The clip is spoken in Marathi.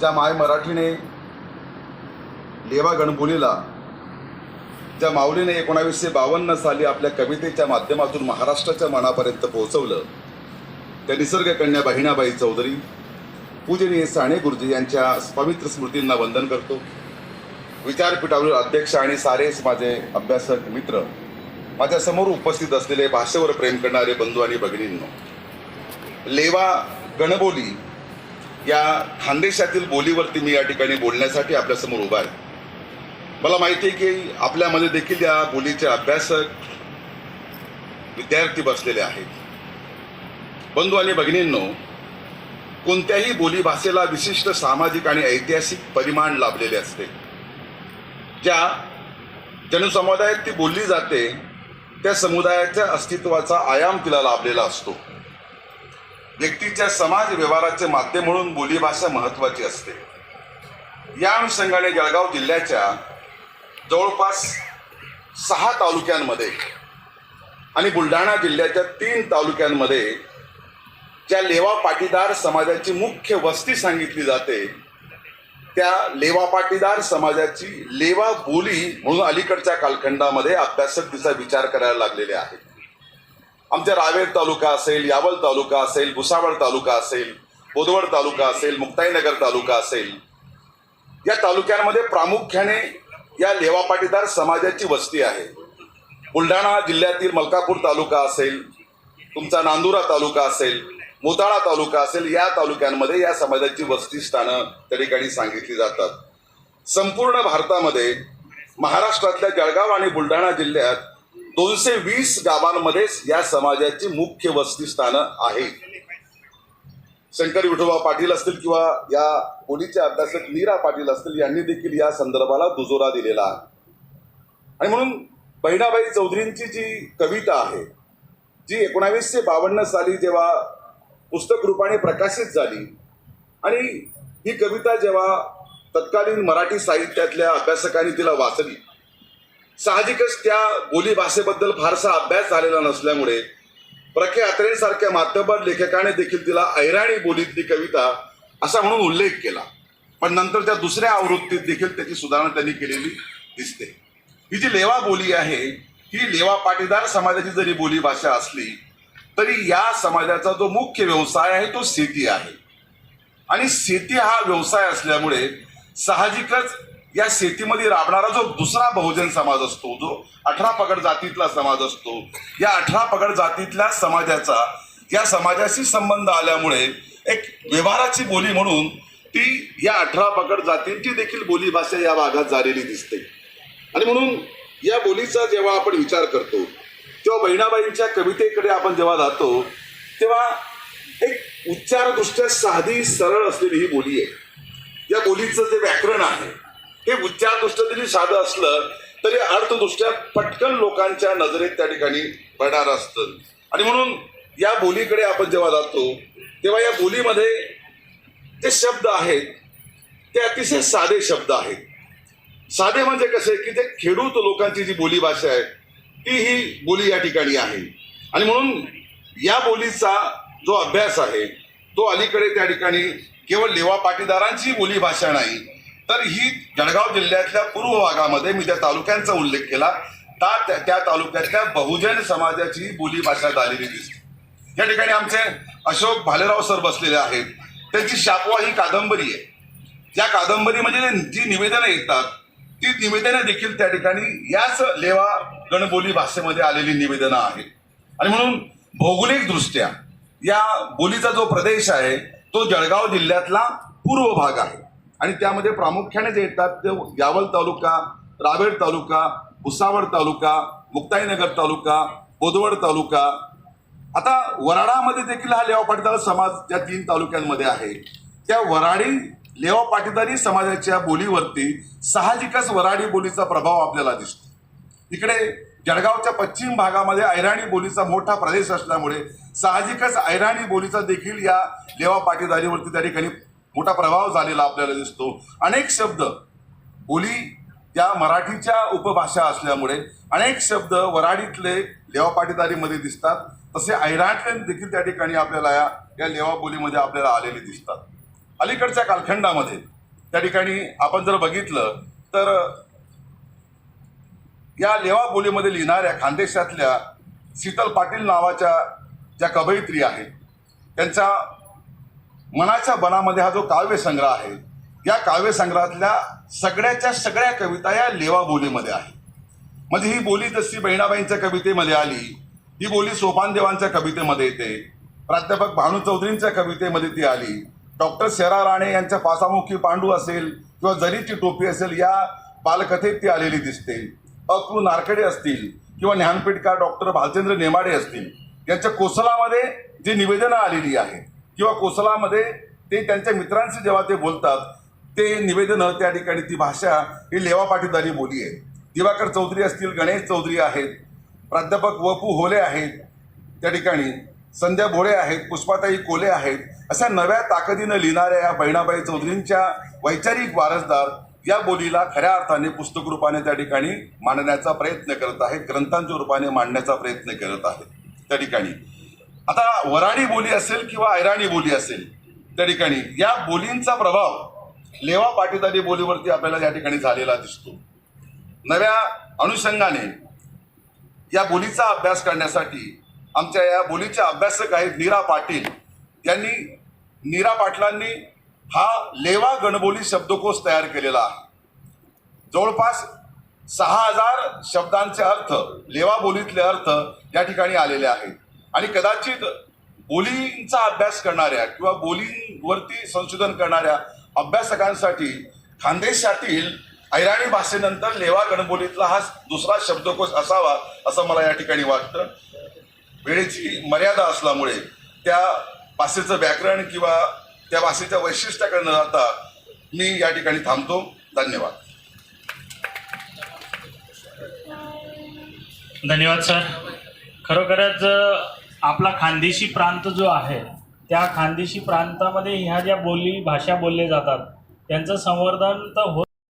ज्या माय मराठीने लेवा गणबोलीला ज्या माऊलीने एकोणावीसशे बावन्न साली आपल्या कवितेच्या माध्यमातून महाराष्ट्राच्या मनापर्यंत पोहोचवलं त्या निसर्गकन्या बहिणाबाई चौधरी पूजनीय साने गुरुजी यांच्या पवित्र स्मृतींना वंदन करतो. विचारपीठावरील अध्यक्ष आणि सारेच माझे अभ्यासक मित्र माझ्यासमोर उपस्थित असलेले भाषेवर प्रेम करणारे बंधू आणि भगिनींनो लेवा गणबोली या खानदेशातील बोलीवरती मी या ठिकाणी बोलण्यासाठी आपल्यासमोर उभा आहे. मला माहिती आहे की आपल्यामध्ये देखील या बोलीचे अभ्यासक विद्यार्थी बसलेले आहेत. बंधू आणि भगिनींनो कोणत्याही बोली भाषेला विशिष्ट सामाजिक आणि ऐतिहासिक परिमाण लाभलेले असते. ज्या जनसमुदायात ती बोलली जाते त्या समुदायाच्या अस्तित्वाचा आयाम तिला लाभलेला असतो. व्यक्तीच्या समाज व्यवहाराचे माध्यम म्हणून बोलीभाषा महत्वाची असते. या अनुषंगाने जळगाव जिल्ह्याच्या जवळपास सहा तालुक्यांमध्ये आणि बुलढाणा जिल्ह्याच्या तीन तालुक्यांमध्ये ज्या लेवा पाटीदार समाजाची मुख्य वस्ती सांगितली जाते त्या लेवा पाटीदार समाजाची लेवा बोली म्हणून अलीकडच्या कालखंडामध्ये अभ्यासक तिचा विचार करायला लागलेले आहेत. आमच्या रावेर तालुका असेल यावल तालुका असेल भुसावळ तालुका असेल बोदवड तालुका असेल मुक्ताईनगर तालुका असेल या तालुक्यांमध्ये प्रामुख्याने या लेवा पाटीदार समाजाची वस्ती आहे. बुलढाणा जिल्ह्यातील मलकापूर तालुका असेल तुमचा नांदुरा तालुका असेल मोताळा तालुका असेल या तालुक्यांमध्ये या समाजाची वस्ती स्थानं त्या ठिकाणी सांगितली जातात. संपूर्ण भारतामध्ये महाराष्ट्रातल्या जळगाव आणि बुलढाणा जिल्ह्यात दोनशे वीस गावांमध्येच या समाजाची मुख्य वसतीस्थानं आहेत. शंकर विठोबा पाटील असतील किंवा या बोलीचे अभ्यासक मीरा पाटील असतील यांनी देखील या संदर्भाला दुजोरा दिलेला आहे. आणि म्हणून बहिणाबाई चौधरींची जी कविता आहे जी एकोणावीसशे बावन्न साली जेव्हा पुस्तक रूपाने प्रकाशित झाली आणि ही कविता जेव्हा तत्कालीन मराठी साहित्यातल्या अभ्यासकांनी तिला वाचली साहजिकच त्या बोली भाषेबद्दल फारसा अभ्यास झालेला नसल्यामुळे प्रखे अत्रेंसारख्या मातबर लेखकाने देखील तिला ऐराणी बोलीतली कविता असा म्हणून उल्लेख केला. पण नंतर त्या दुसऱ्या आवृत्तीत देखील त्याची सुधारणा त्यांनी केलेली दिसते. ही जी लेवा बोली आहे ही लेवा पाटीदार समाजाची जरी बोली भाषा असली तरी या समाजाचा जो मुख्य व्यवसाय आहे तो शेती आहे. आणि शेती हा व्यवसाय असल्यामुळे साहजिकच या शेतीमध्ये राबणारा जो दुसरा बहुजन समाज असतो जो अठरा पगड जातीतला समाज असतो या अठरा पगड जातीतल्या समाजाचा या समाजाशी संबंध आल्यामुळे एक व्यवहाराची बोली म्हणून ती या अठरा पगड जातींची देखील बोलीभाषा या भागात झालेली दिसते. आणि म्हणून या बोलीचा जेव्हा आपण विचार करतो तेव्हा बहिणाबाईंच्या कवितेकडे आपण जेव्हा जातो तेव्हा एक उच्चारदृष्ट्या साधी सरळ असलेली ही बोली आहे. या बोलीचं जे व्याकरण आहे हे उच्चारदृष्ट्या जरी साधं असलं तरी अर्थदृष्ट्या पटकन लोकांच्या नजरेत त्या ठिकाणी पडणार असतं. आणि म्हणून या बोलीकडे आपण जेव्हा जातो तेव्हा या बोलीमध्ये जे शब्द आहेत ते अतिशय साधे शब्द आहेत. साधे म्हणजे कसे की ते खेडूत लोकांची जी बोलीभाषा आहे ती ही बोली या ठिकाणी आहे. आणि म्हणून या बोलीचा जो अभ्यास आहे तो अलीकडे त्या ठिकाणी केवळ लेवा पाटीदारांची बोलीभाषा नाही तर ही जळगाव जिल्ह्यातल्या पूर्व भागामध्ये मी त्या तालुक्यांचा उल्लेख केला. त्या त्या- त्या तालुक्यातल्या बहुजन समाजाची बोलीभाषा झालेली दिसते. या ठिकाणी आमचे अशोक भालेराव सर बसलेले आहेत. त्यांची शापवा ही कादंबरी आहे. या म्हणजे जी निवेदनं येतात ती निवेदनं देखील त्या ठिकाणी याच लेवा गणबोली भाषेमध्ये आलेली निवेदनं आहेत. आणि म्हणून भौगोलिकदृष्ट्या या बोलीचा जो प्रदेश आहे तो जळगाव जिल्ह्यातला पूर्व भाग आहे. आणि त्यामध्ये प्रामुख्याने जे येतात ते यावल तालुका रावेर तालुका भुसावळ तालुका मुक्ताईनगर तालुका बोदवड तालुका. आता वराडामध्ये देखील हा लेवा पाटीदार समाज या तीन तालुक्यांमध्ये आहे. त्या वराडी लेवा पाटीदारी समाजाच्या बोलीवरती साहजिकच वराडी बोलीचा प्रभाव आपल्याला दिसतो. इकडे जळगावच्या पश्चिम भागामध्ये ऐराणी बोलीचा मोठा प्रदेश असल्यामुळे साहजिकच ऐराणी बोलीचा देखील या लेवा पाटीदारीवरती त्या ठिकाणी मोठा प्रभाव झालेला आपल्याला दिसतो. अनेक शब्द बोली त्या मराठीच्या उपभाषा असल्यामुळे अनेक शब्द वराडीतले लेवा पाटीदारीमध्ये दिसतात. तसे ऐराटले देखील त्या ठिकाणी आपल्याला या या लेवा बोलीमध्ये आपल्याला आलेले दिसतात. अलीकडच्या कालखंडामध्ये त्या ठिकाणी आपण जर बघितलं तर या लेवा बोलीमध्ये लिहिणाऱ्या खानदेशातल्या शीतल पाटील नावाच्या ज्या कवयित्री आहेत त्यांचा मनाच्या बनामध्ये हा जो काव्यसंग्रह आहे या काव्यसंग्रहातल्या सगळ्याच्या सगळ्या कविता या लेवा बोलीमध्ये आहे. म्हणजे ही बोली जशी बहिणाबाईंच्या कवितेमध्ये आली ही बोली सोपानदेवांच्या कवितेमध्ये येते. प्राध्यापक भानू चौधरींच्या कवितेमध्ये ती आली. डॉक्टर शेरा राणे यांच्या पासामुखी पांडू असेल किंवा जरीची टोपी असेल या बालकथेत ती आलेली दिसते. अक्रू नारखेडे असतील किंवा ज्ञानपीठकार डॉक्टर भालचंद्र नेमाडे असतील यांच्या कोसलामध्ये जी निवेदनं आलेली आहेत किंवा कोसलामध्ये ते त्यांच्या मित्रांशी जेव्हा ते बोलतात ते निवेदनं त्या ठिकाणी ती भाषा ही लेवा पाटीदारी बोली आहे. दिवाकर चौधरी असतील गणेश चौधरी आहेत प्राध्यापक वपू होले आहेत त्या ठिकाणी संध्या भोळे आहेत पुष्पाताई कोले आहेत अशा नव्या ताकदीनं लिहिणाऱ्या या बहिणाबाई चौधरींच्या वैचारिक वारसदार या बोलीला खऱ्या अर्थाने पुस्तक रूपाने त्या ठिकाणी मांडण्याचा प्रयत्न करत आहेत ग्रंथांच्या रूपाने मांडण्याचा प्रयत्न करत आहेत त्या ठिकाणी. आता वराडी बोली असेल किंवा ऐराणी बोली असेल त्या ठिकाणी या बोलींचा प्रभाव लेवा पाटीदारी बोलीवरती आपल्याला या ठिकाणी झालेला दिसतो. नव्या अनुषंगाने या बोलीचा अभ्यास करण्यासाठी आमच्या या बोलीचे अभ्यासक आहेत नीरा पाटील. यांनी नीरा पाटलांनी हा लेवा गणबोली शब्दकोश तयार केलेला आहे. जवळपास सहा हजार शब्दांचे अर्थ लेवा बोलीतले अर्थ या ठिकाणी आलेले आहेत. आणि कदाचित बोलींचा अभ्यास करणाऱ्या किंवा बोलींवरती संशोधन करणाऱ्या अभ्यासकांसाठी खानदेशातील ऐराणी भाषेनंतर लेवा गणबोलीतला हा दुसरा शब्दकोश असावा असं मला या ठिकाणी वाटतं. वेळेची मर्यादा असल्यामुळे त्या भाषेचं व्याकरण किंवा त्या भाषेच्या वैशिष्ट्याकडे न जाता मी या ठिकाणी थांबतो. धन्यवाद. धन्यवाद सर. खरोखरच आपला खानदेशी प्रांत जो आहे त्या खानदेशी प्रांतामध्ये ह्या ज्या बोली भाषा बोलल्या जातात त्यांचं संवर्धन तर होत